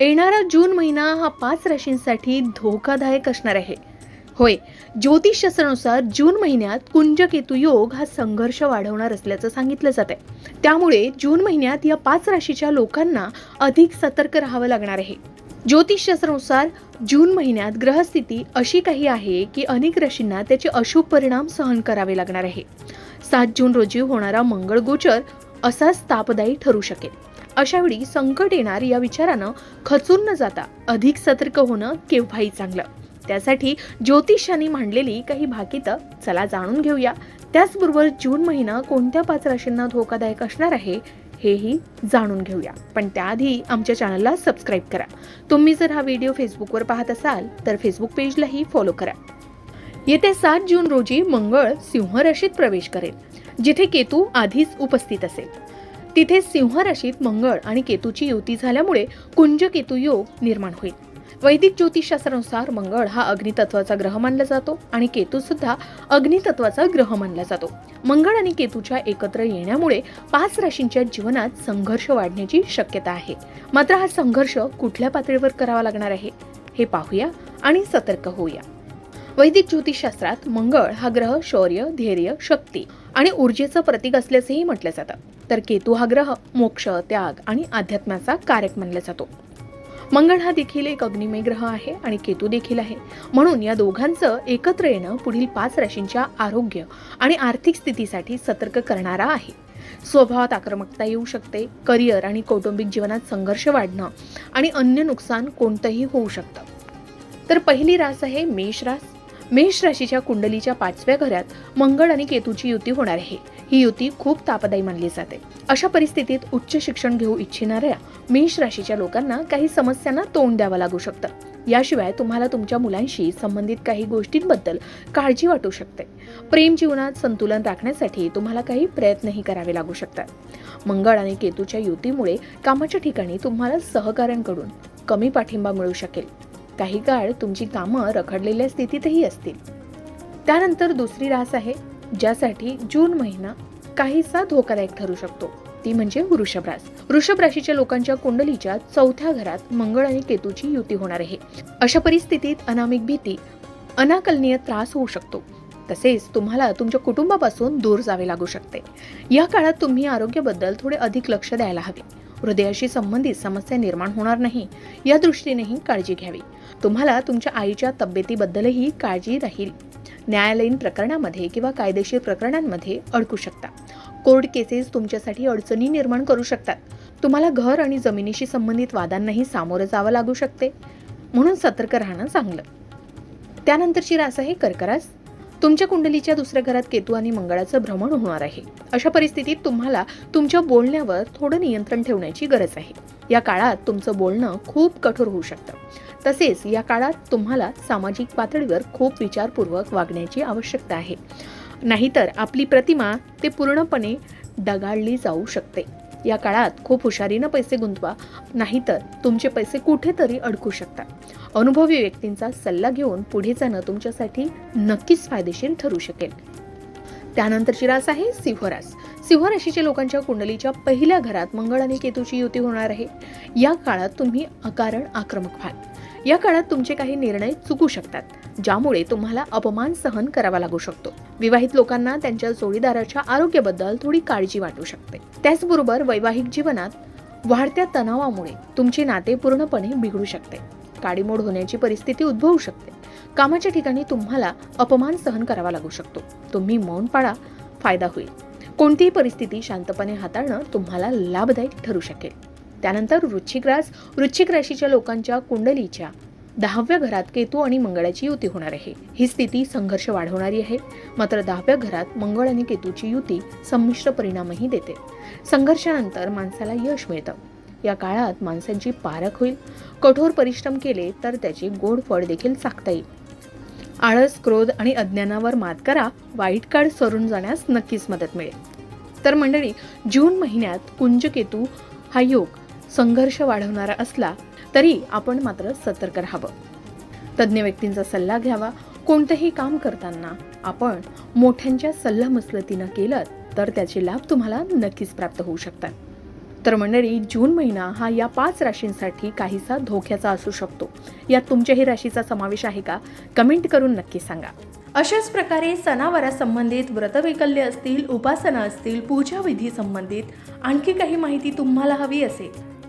येणारा जून महिना हा पाच राशींसाठी धोकादायक असणार आहे. होय ज्योतिषशास्त्रानुसार जून महिन्यात कुंजकेतू योग हा संघर्ष वाढवणार असल्याचं सांगितलं जात आहे त्यामुळे जून महिन्यात या पाच राशीच्या लोकांना अधिक सतर्क राहावं लागणार आहे. ज्योतिषशास्त्रानुसार जून महिन्यात ग्रहस्थिती अशी काही आहे की अनेक राशींना त्याचे अशुभ परिणाम सहन करावे लागणार आहे. सात जून रोजी होणारा मंगळ गोचर असाच तापदायी ठरू शकेल. अशावेळी संकट येणार या विचारानं खचून न जाता अधिक सतर्क होणं केव्हाही चांगलं. त्यासाठी ज्योतिषांनी मांडलेली काही भाकितं चला जाणून घेऊया. त्याचबरोबर जून महिना कोणत्या पाच राशींना धोकादायक असणार आहे हेही जाणून घेऊया. पण त्याआधी आमच्या चॅनलला सबस्क्राईब करा. तुम्ही जर हा व्हिडिओ फेसबुकवर पाहत असाल तर फेसबुक पेजलाही फॉलो करा. येत्या सात जून रोजी मंगळ सिंह राशीत प्रवेश करेल जिथे केतू आधीच उपस्थित असेल. तिथे सिंहराशीत मंगळ आणि केतूची युती झाल्यामुळे कुंज केतू योग निर्माण होईल. वैदिक ज्योतिषशास्त्रानुसार मंगळ हा अग्नितत्वाचा ग्रह मानला जातो आणि केतू सुद्धा अग्नितत्वाचा ग्रह मानला जातो. मंगळ आणि केतूच्या एकत्र येण्यामुळे पाच राशींच्या जीवनात संघर्ष वाढण्याची शक्यता आहे. मात्र हा संघर्ष कुठल्या पातळीवर करावा लागणार आहे? हे पाहूया आणि सतर्क होऊया. वैदिक ज्योतिषशास्त्रात मंगळ हा ग्रह शौर्य धैर्य शक्ती आणि ऊर्जेचं प्रतीक असल्याचंही म्हटलं जातं. तर केतू हा ग्रह मोक्ष त्याग आणि अध्यात्माचा कारक मानला जातो. मंगळ हा देखील एक अग्निमय ग्रह आहे आणि केतू देखील आहे. म्हणून या दोघांचं एकत्र येणं पुढील पाच राशींच्या आरोग्य आणि आर्थिक स्थितीसाठी सतर्क करणारा आहे. स्वभावात आक्रमकता येऊ शकते करिअर आणि कौटुंबिक जीवनात संघर्ष वाढणं आणि अन्य नुकसान कोणतंही होऊ शकतं. तर पहिली रास आहे मेष रास. मेष राशीच्या कुंडलीच्या पाचव्या घरात मंगळ आणि केतूची युती होणार आहे. ही युती खूप तापदायी मानली जाते. अशा परिस्थितीत उच्च शिक्षण घेऊ इच्छिणाऱ्या मेष राशीच्या लोकांना काही समस्यांना तोंड द्यावं लागू शकतं. याशिवाय तुम्हाला तुमच्या मुलांशी संबंधित काही गोष्टींबद्दल काळजी वाटू शकते. प्रेम जीवनात संतुलन राखण्यासाठी तुम्हाला काही प्रयत्नही करावे लागू शकतात. मंगळ आणि केतूच्या युतीमुळे कामाच्या ठिकाणी तुम्हाला सहकाऱ्यांकडून कमी पाठिंबा मिळू शकेल. काही काळ तुमची कामं रखडलेल्या स्थितीतही असतील. त्यानंतर दुसरी रास आहे ज्यासाठी जून महिना काहीसा धोकादायक ठरू शकतो. ती म्हणजे वृषभ रास. वृषभ राशीच्या लोकांच्या कुंडलीच्या चौथ्या घरात मंगळ आणि केतूची युती होणार आहे. अशा परिस्थितीत अनामिक भीती अनाकलनीय त्रास होऊ शकतो. तसेच तुम्हाला तुमच्या कुटुंबापासून दूर जावे लागू शकते. या काळात तुम्ही आरोग्याबद्दल थोडे अधिक लक्ष द्यायला हवे. हृदयाशी संबंधित समस्या निर्माण होणार नाही. या दृष्टीनेही काळजी घ्यावी. तुम्हाला तुमच्या आईच्या तब्येतीबद्दलही काळजी राहील. न्यायालयीन प्रकरणामध्ये किंवा कायदेशीर प्रकरणांमध्ये अडकू शकता. कोर्ट केसेस तुमच्यासाठी अडचणी निर्माण करू शकतात. तुम्हाला घर आणि जमिनीशी संबंधित वादांनाही सामोरं जावं लागू शकते. म्हणून सतर्क राहणं चांगलं. त्यानंतरची रास आहे कर्करास तुमच्या कुंडलीच्या दुसऱ्या घरात केतू आणि मंगळाचं भ्रमण होणार आहे. अशा परिस्थितीत तुम्हाला तुमच्या बोलण्यावर थोडं नियंत्रण ठेवण्याची गरज आहे. या काळात तुमचं बोलणं खूप कठोर होऊ शकतं. तसेच या काळात तुम्हाला सामाजिक पातळीवर खूप विचारपूर्वक वागण्याची आवश्यकता आहे. नाहीतर आपली प्रतिमा ते पूर्णपणे डगाळली जाऊ शकते. या काळात खूप हुशारीनं पैसे गुंतवा नाहीतर तुमचे पैसे कुठेतरी अडकू शकतात. अनुभवी व्यक्तींचा सल्ला घेऊन पुढे जाणं तुमच्यासाठी नक्कीच फायदेशीर ठरू शकेल. त्यानंतरची रास आहे सिंहरास सिंह राशीच्या लोकांच्या कुंडलीच्या पहिल्या घरात मंगळ आणि केतूची युती होणार आहे. या काळात तुम्ही अकारण आक्रमक व्हाल. या काळात तुमचे काही निर्णय चुकू शकतात. ज्यामुळे तुम्हाला अपमान सहन करावा लागू शकतो. विवाहित लोकांना त्यांच्या जोडीदाराच्या आरोग्याबद्दल थोडी काळजी वाटू शकते. त्याचबरोबर वैवाहिक जीवनात वाढत्या तणावामुळे तुमचे नाते पूर्णपणे बिघडू शकते. काडीमोड होण्याची परिस्थिती उद्भवू शकते. कामाच्या ठिकाणी तुम्हाला अपमान सहन करावा लागू शकतो. तुम्ही मौन पाळा फायदा होईल. कोणतीही परिस्थिती शांतपणे हाताळणं तुम्हाला लाभदायक ठरू शकेल. त्यानंतर वृश्चिक रास वृश्चिक राशीच्या लोकांच्या कुंडलीच्या दहाव्या घरात केतू आणि मंगळाची युती होणार आहे. ही स्थिती संघर्ष वाढवणारी आहे. मात्र दहाव्या घरात मंगळ आणि केतूची युती संमिश्र परिणामही देते. संघर्षानंतर माणसाला यश मिळतं. या काळात माणसांची पारख होईल. कठोर परिश्रम केले तर त्याचे गोड फळ देखील चाकता येईल. आळस क्रोध आणि अज्ञानावर मात करा. वाईट काळ सरून जाण्यास नक्कीच मदत मिळेल. तर मंडळी जून महिन्यात कुंजकेतू हा योग संघर्ष वाढवणारा असला तरी आपण मात्र सतर्क राहावं. तज्ज्ञ व्यक्तींचा सल्ला घ्यावा. कोणतंही काम करताना आपण मोठ्यांच्या सल्लामसलतीनं केलं तर त्याचे लाभ तुम्हाला नक्कीच प्राप्त होऊ शकतात. तर मंडळी जून महिना हा या पाच राशींसाठी काहीसा धोक्याचा असू शकतो. यात तुमच्याही राशीचा समावेश आहे का? कमेंट करून नक्की सांगा. अशाच प्रकारे सणावारासंबंधित व्रतवैकल्य असतील उपासना असतील पूजाविधी संबंधित आणखी काही माहिती तुम्हाला हवी असेल